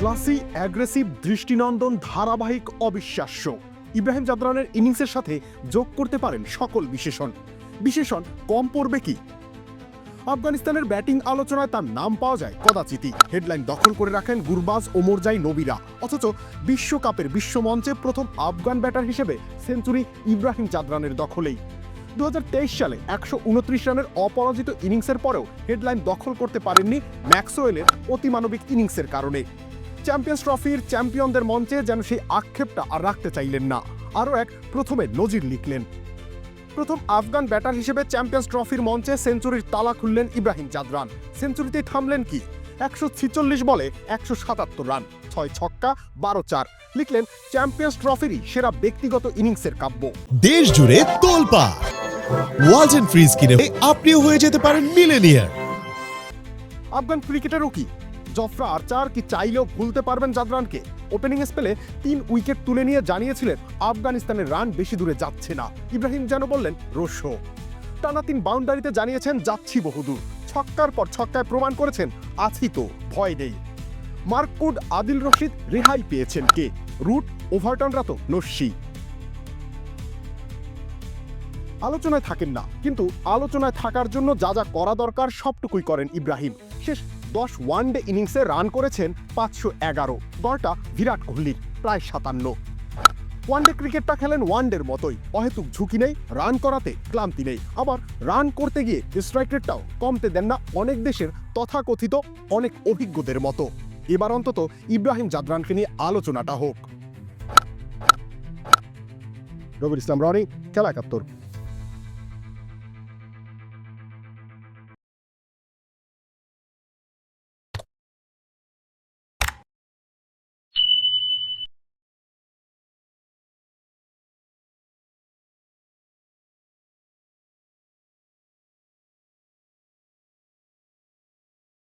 Classy, aggressive, দৃষ্টিনন্দন, ধারাবাহিক, অবিশ্বাস্য। ইব্রাহিম জাদরানের ইনিংসের সাথে যোগ করতে পারেন সকল বিশেষণ। বিশেষণ, কম পড়বে কি? আফগানিস্তানের ব্যাটিং আলোচনায় তার নাম পাওয়া যায় কদাচিতই। হেডলাইন দখল করে রাখেন গুরবাজ ওমরজাই নবীরা। অথচ বিশ্বকাপের বিশ্বমঞ্চে প্রথম আফগান ব্যাটার হিসেবে সেঞ্চুরি ইব্রাহিম জাদরানের দখলেই। দু হাজার তেইশ সালে একশো উনত্রিশ রানের অপরাজিত ইনিংসের পরেও হেডলাইন দখল করতে পারেননি ম্যাক্সওয়েলের অতিমানবিক ইনিংসের কারণে। চ্যাম্পিয়ন্স ট্রফির চ্যাম্পিয়নদের মঞ্চে যেন সেই আক্ষেপটা আর রাখতে চাইলেন না। আরও এক প্রথমে নজির লিখলেন। প্রথম আফগান ব্যাটার হিসেবে চ্যাম্পিয়ন্স ট্রফির মঞ্চে সেঞ্চুরির তালা খুললেন ইব্রাহিম জাদরান। সেঞ্চুরিতেই থামলেন কি? একশো ছিচল্লিশ বলে একশো সাতাত্তর রান ছয় ছক্কা বারো চার। লিখলেন চ্যাম্পিয়ন্স ট্রফিরই সেরা ব্যক্তিগত ইনিংসের কাব্য। দেশ জুড়ে তোলপা ওয়ালটন ফ্রিজ কিনে আপনিও হয়ে যেতে পারেন মিলেনিয়ার। আফগান ক্রিকেটারও কি? জফরা আর্চার কি চাইলেও ভুলতে পারবেন জাদরানকে? ওপেনিং স্পেলে তিন উইকেট তুলে নিয়ে জানিয়েছিলেন, আফগানিস্তানের রান বেশি দূরে যাচ্ছে না। ইব্রাহিম যেন বললেন রস্য টানা তিন বাউন্ডারিতে জানিয়েছেন, যাচ্ছি বহুদূর। ছক্কার পর ছক্কায় প্রমাণ করেছেন, আছি তো, ভয় নেই। মার্কুড আদিল রশিদ রেহাই পেয়েছেন কে? রুট, ওভারটনরা তো নস্যি। আলোচনায় থাকেন না, কিন্তু আলোচনায় থাকার জন্য যা যা করা দরকার সবটুকুই করেন ইব্রাহিম। শেষ দশ ওয়ানডে ইনিংসে রান করেছেন পাঁচশো এগারো। গড়টা বিরাট কোহলির, প্রায় সাতান্ন। ওয়ানডে ক্রিকেটটা খেলেন ওয়ানডের মতোই। অহেতুক ঝুঁকি নেই, রান করাতে ক্লান্তি নেই। আবার রান করতে গিয়ে স্ট্রাইক রেটটাও কমতে দেন না অনেক দেশের তথাকথিত অনেক অভিজ্ঞদের মতো। এবার অন্তত ইব্রাহিম জাদরানকে নিয়ে আলোচনাটা হোক। রবির ইসলাম রনি, খেলা একাত্তর।